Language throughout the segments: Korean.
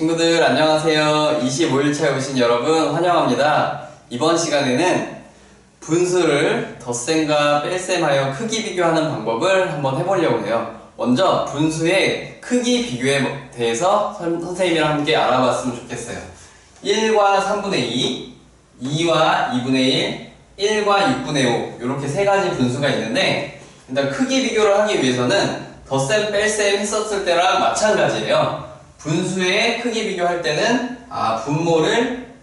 친구들 안녕하세요. 25일차에 오신 여러분 환영합니다. 이번 시간에는 분수를 덧셈과 뺄셈하여 크기 비교하는 방법을 한번 해보려고 해요. 먼저 분수의 크기 비교에 대해서 선- 선생님이랑 함께 알아봤으면 좋겠어요. 1과 3분의 2, 2와 2분의 1, 1과 6분의 5 이렇게 세 가지 분수가 있는데 일단 크기 비교를 하기 위해서는 덧셈 뺄셈 했었을 때랑 마찬가지예요. 분수의 크기 비교할 때는 아 분모를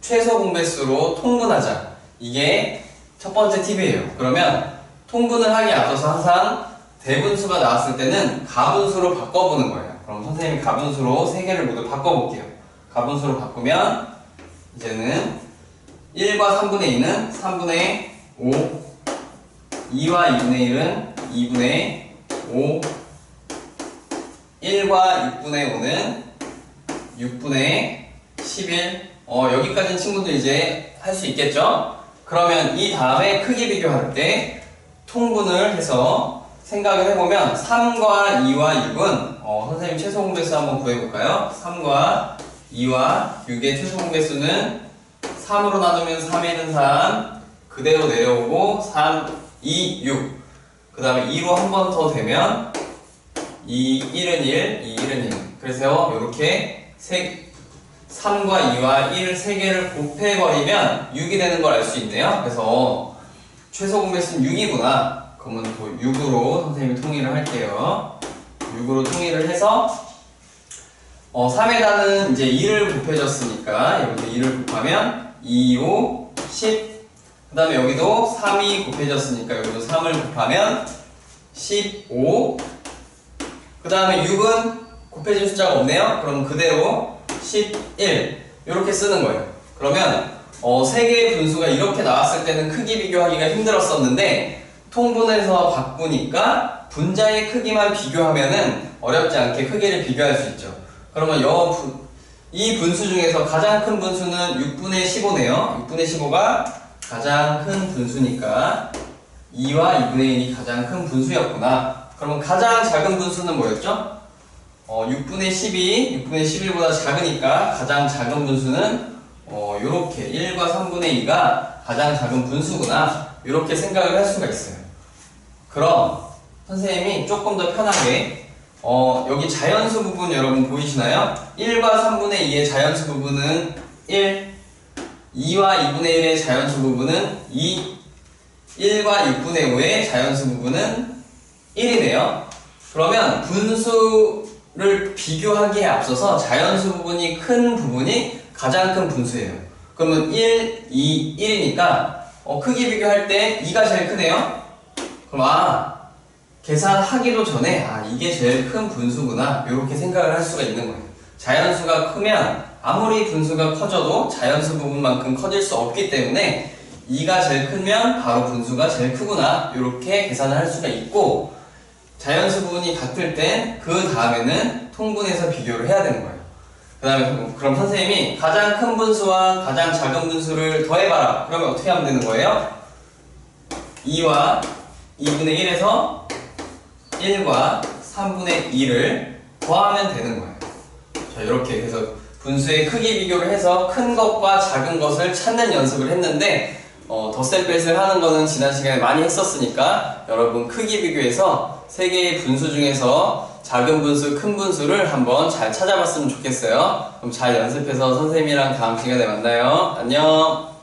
최소 공배수로 통분하자. 이게 첫 번째 팁이에요. 그러면 통분을 하기 앞서서 항상 대분수가 나왔을 때는 가분수로 바꿔보는 거예요. 그럼 선생님이 가분수로 세 개를 모두 바꿔볼게요. 가분수로 바꾸면 이제는 1과 3분의 2는 3분의 5, 2와 2분의 1은 2분의 5, 1과 6분의 5는 6분의 11. 어, 여기까지는 친구들 이제 할 수 있겠죠? 그러면 이 다음에 크기 비교할 때 통분을 해서 생각을 해보면 3과 2와 6은 어, 선생님 최소 공배수 한번 구해볼까요? 3과 2와 6의 최소 공배수는 3으로 나누면 3에는 3 그대로 내려오고 3, 2, 6그 다음에 2로 한 번 더 되면 2, 1은 1, 2, 1은 1 그래서 이렇게 세, 3과 2와 1세 개를 곱해버리면 6이 되는 걸 알 수 있네요 그래서 최소 공배수는 6이구나 그러면 또 6으로 선생님이 통일을 할게요 6으로 통일을 해서 어, 3에다는 이제 2를 곱해줬으니까 여기서 2를 곱하면 2, 5, 10. 그 다음에 여기도 3이 곱해졌으니까 여기도 3을 곱하면 15. 그 다음에 6은 곱해진 숫자가 없네요. 그럼 그대로 11. 이렇게 쓰는 거예요. 그러면 어, 세 개의 분수가 이렇게 나왔을 때는 크기 비교하기가 힘들었었는데 통분해서 바꾸니까 분자의 크기만 비교하면은 어렵지 않게 크기를 비교할 수 있죠. 그러면 여 분- 이 분수 중에서 가장 큰 분수는 6분의 15네요. 6분의 15가 가장 큰 분수니까 2와 2분의 1이 가장 큰 분수였구나. 그러면 가장 작은 분수는 뭐였죠? 어, 6분의 12, 6분의 11보다 작으니까 가장 작은 분수는 어, 요렇게 1과 3분의 2가 가장 작은 분수구나. 이렇게 생각을 할 수가 있어요. 그럼 선생님이 조금 더 편하게 어, 여기 자연수 부분 여러분 보이시나요? 1과 3분의 2의 자연수 부분은 1, 2와 2분의 1의 자연수 부분은 2, 1과 6분의 5의 자연수 부분은 1이네요. 그러면 분수를 비교하기에 앞서서 자연수 부분이 큰 부분이 가장 큰 분수예요. 그러면 1, 2, 1이니까 어, 크기 비교할 때 2가 제일 크네요. 그럼 아 계산하기도 전에 아 이게 제일 큰 분수구나 이렇게 생각을 할 수가 있는 거예요. 자연수가 크면 아무리 분수가 커져도 자연수 부분만큼 커질 수 없기 때문에 2가 제일 크면 바로 분수가 제일 크구나 이렇게 계산을 할 수가 있고 자연수 부분이 같을 땐 그 다음에는 통분해서 비교를 해야 되는 거예요. 그 다음에 그럼 선생님이 가장 큰 분수와 가장 작은 분수를 더해봐라. 그러면 어떻게 하면 되는 거예요? 2와 2분의 1에서 1과 3분의 2를 더하면 되는 거예요. 자, 이렇게 해서 분수의 크기 비교를 해서 큰 것과 작은 것을 찾는 연습을 했는데, 어, 덧셈 뺄셈 하는 거는 지난 시간에 많이 했었으니까, 여러분 크기 비교해서 세 개의 분수 중에서 작은 분수, 큰 분수를 한번 잘 찾아봤으면 좋겠어요. 그럼 잘 연습해서 선생님이랑 다음 시간에 만나요. 안녕!